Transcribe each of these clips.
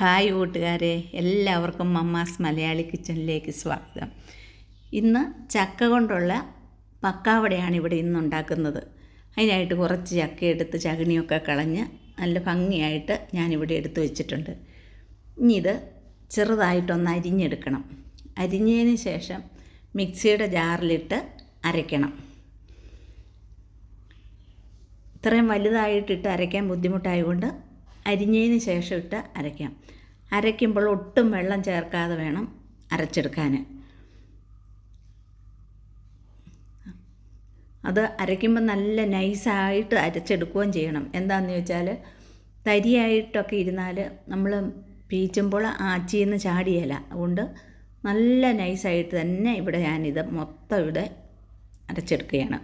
Hi കൂട്ടുകാരെ എല്ലാവർക്കും mamma's Malayali കിച്ചണിലേക്ക് സ്വാഗതം. ഇന്ന് ചക്ക കൊണ്ടുള്ള പക്കാവടയാണ് ഇവിടെ ഇന്ന് ഉണ്ടാക്കുന്നത്. അതിനായിട്ട് കുറച്ച് ചക്ക എടുത്ത് ചകിണിയൊക്കെ കളഞ്ഞ് നല്ല ഭംഗിയായിട്ട് ഞാനിവിടെ എടുത്ത് വെച്ചിട്ടുണ്ട്. ഇനി ഇത് ചെറുതായിട്ടൊന്ന് അരിഞ്ഞെടുക്കണം. അരിഞ്ഞതിന് ശേഷം മിക്സിയുടെ ജാറിലിട്ട് അരയ്ക്കണം. ഇത്രയും വലുതായിട്ടിട്ട് അരയ്ക്കാൻ ബുദ്ധിമുട്ടായതുകൊണ്ട് അരിഞ്ഞതിന് ശേഷം ഇട്ട് അരയ്ക്കാം. അരയ്ക്കുമ്പോൾ ഒട്ടും വെള്ളം ചേർക്കാതെ വേണം അരച്ചെടുക്കാൻ. അത് അരയ്ക്കുമ്പോൾ നല്ല നൈസായിട്ട് അരച്ചെടുക്കുകയും ചെയ്യണം. എന്താണെന്ന് ചോദിച്ചാൽ തരിയായിട്ടൊക്കെ ഇരുന്നാൽ നമ്മൾ പീച്ചുമ്പോൾ ആച്ചിന്ന് ചാടിയല്ല അതുകൊണ്ട് നല്ല നൈസായിട്ട് തന്നെ ഇവിടെ ഞാനിത് മൊത്തം ഇവിടെ അരച്ചെടുക്കുകയാണ്.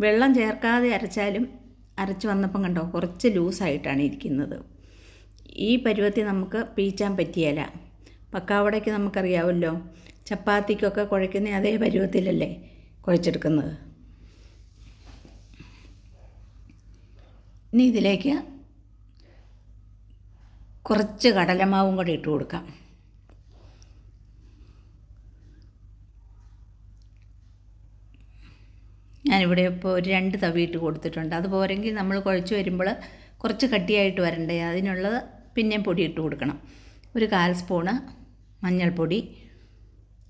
വെള്ളം ചേർക്കാതെ അരച്ചാലും അരച്ച് വന്നപ്പം കണ്ടോ കുറച്ച് ലൂസായിട്ടാണ് ഇരിക്കുന്നത്. ഈ പരുവത്തിൽ നമുക്ക് പീച്ചാൻ പറ്റിയല്ല. പക്കാവടയ്ക്ക് നമുക്കറിയാമല്ലോ ചപ്പാത്തിക്കൊക്കെ കുഴയ്ക്കുന്ന അതേ പരുവത്തിലല്ലേ കുഴച്ചെടുക്കുന്നത്. ഇനി ഇതിലേക്ക് കുറച്ച് കടലമാവും കൂടി ഇട്ട് കൊടുക്കാം. ഞാനിവിടെ ഇപ്പോൾ ഒരു രണ്ട് തവി ഇട്ട് കൊടുത്തിട്ടുണ്ട്. അത് പോരെങ്കിൽ നമ്മൾ കുഴച്ച് വരുമ്പോൾ കുറച്ച് കട്ടിയായിട്ട് വരണ്ടേ? അതിനുള്ളത് പിന്നെയും പൊടി ഇട്ട് കൊടുക്കണം. ഒരു കാൽ സ്പൂണ് മഞ്ഞൾപ്പൊടി.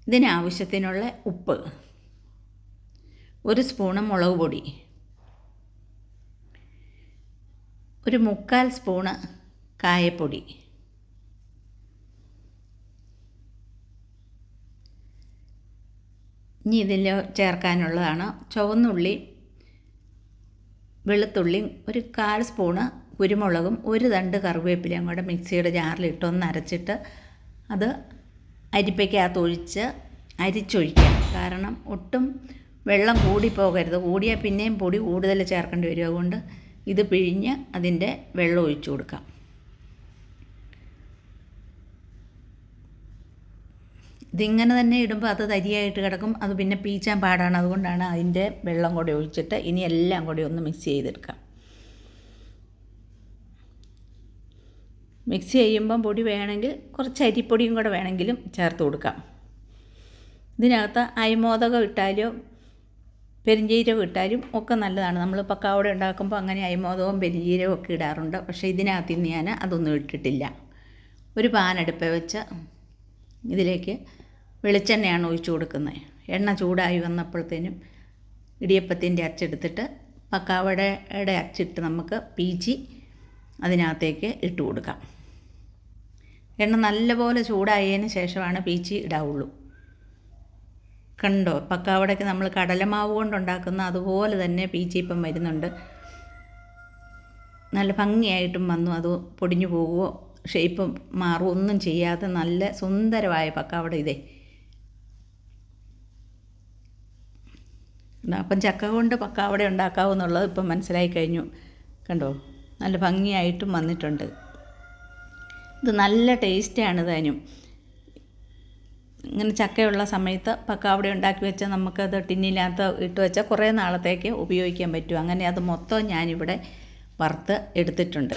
ഇതിനാവശ്യത്തിനുള്ള ഉപ്പ്. ഒരു സ്പൂണ് മുളക് പൊടി. ഒരു മുക്കാൽ സ്പൂണ് കായപ്പൊടി. ഇനി ഇതിൽ ചേർക്കാനുള്ളതാണ് ചുവന്നുള്ളി വെളുത്തുള്ളി ഒരു കാൽ സ്പൂണ് കുരുമുളകും ഒരു തണ്ട് കറിവേപ്പിലയും കൂടെ മിക്സിയുടെ ജാറിലിട്ടൊന്ന് അരച്ചിട്ട് അത് അരിപ്പയ്ക്കകത്ത് ഒഴിച്ച് അരിച്ചൊഴിക്കാം കാരണം ഒട്ടും വെള്ളം കൂടിപ്പോകരുത്. കൂടിയാൽ പിന്നെയും പൊടി കൂടുതൽ ചേർക്കേണ്ടി വരും. അതുകൊണ്ട് ഇത് പിഴിഞ്ഞ് അതിന്റെ വെള്ളം ഒഴിച്ചു കൊടുക്കാം. ഇതിങ്ങനെ തന്നെ ഇടുമ്പോൾ അത് തരിയായിട്ട് കിടക്കും. അത് പിന്നെ പീച്ചാൻ പാടാണ്. അതുകൊണ്ടാണ് അതിന്റെ വെള്ളം കൂടി ഒഴിച്ചിട്ട് ഇനി എല്ലാം കൂടി ഒന്ന് മിക്സ് ചെയ്തെടുക്കാം. മിക്സ് ചെയ്യുമ്പം പൊടി വേണമെങ്കിൽ കുറച്ച് അരിപ്പൊടിയും കൂടെ വേണമെങ്കിലും ചേർത്ത് കൊടുക്കാം. ഇതിനകത്ത് അയമോദകം ഇട്ടാലോ പെരിഞ്ചീരകം ഇട്ടാലും ഒക്കെ നല്ലതാണ്. നമ്മൾ പക്കാവട ഉണ്ടാക്കുമ്പോൾ അങ്ങനെ അയമോദകവും പെരിഞ്ചീരകം ഒക്കെ ഇടാറുണ്ട്. പക്ഷേ ഇതിനകത്ത് ഞാൻ അതൊന്നും ഇട്ടിട്ടില്ല. ഒരു പാനടുപ്പ് വെച്ച് ഇതിലേക്ക് വെളിച്ചെണ്ണയാണ് ഒഴിച്ചു കൊടുക്കുന്നത്. എണ്ണ ചൂടായി വന്നപ്പോഴത്തേനും ഇടിയപ്പത്തിന്റെ അച്ചെടുത്തിട്ട് പക്കാവടയുടെ അച്ചിട്ട് നമുക്ക് പീച്ചി അതിനകത്തേക്ക് ഇട്ട് കൊടുക്കാം. എണ്ണ നല്ലപോലെ ചൂടായതിന് ശേഷമാണ് പീച്ചി ഇടാവുള്ളൂ. കണ്ടോ? പക്കാവടയ്ക്ക് നമ്മൾ കടലമാവ് കൊണ്ടുണ്ടാക്കുന്ന അതുപോലെ തന്നെ പീച്ചി ഇപ്പം വരുന്നുണ്ട്. നല്ല ഭംഗിയായിട്ടും വന്നു. അത് പൊടിഞ്ഞു പോകുമോ ഷേപ്പ് മാറുമോ ഒന്നും ചെയ്യാതെ നല്ല സുന്ദരമായ പക്കാവട ഇതേ. അപ്പം ചക്ക കൊണ്ട് പക്കാവട ഉണ്ടാക്കാവുന്നുള്ളത് ഇപ്പം മനസ്സിലായി കഴിഞ്ഞു. കണ്ടോ? നല്ല ഭംഗിയായിട്ടും വന്നിട്ടുണ്ട്. ഇത് നല്ല ടേസ്റ്റാണ് താനും ഇങ്ങനെ ചക്കയുള്ള സമയത്ത് പക്കാവട ഉണ്ടാക്കി വെച്ചാൽ നമുക്കത് ടിന്നിനകത്ത് ഇട്ട് വെച്ചാൽ കുറേ നാളത്തേക്ക് ഉപയോഗിക്കാൻ പറ്റും. അങ്ങനെ അത് മൊത്തം ഞാനിവിടെ വറുത്ത് എടുത്തിട്ടുണ്ട്.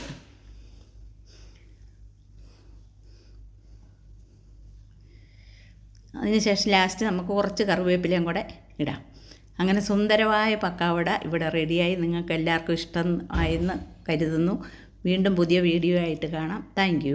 അതിനുശേഷം ലാസ്റ്റ് നമുക്ക് കുറച്ച് കറിവേപ്പിലയും കൂടെ ഇടാം. അങ്ങനെ സുന്ദരമായ പക്കാവട ഇവിടെ റെഡിയായി നിങ്ങൾക്ക് എല്ലാവർക്കും ഇഷ്ടം ആയെന്ന് കരുതുന്നു. വീണ്ടും പുതിയ വീഡിയോ ആയിട്ട് കാണാം. താങ്ക്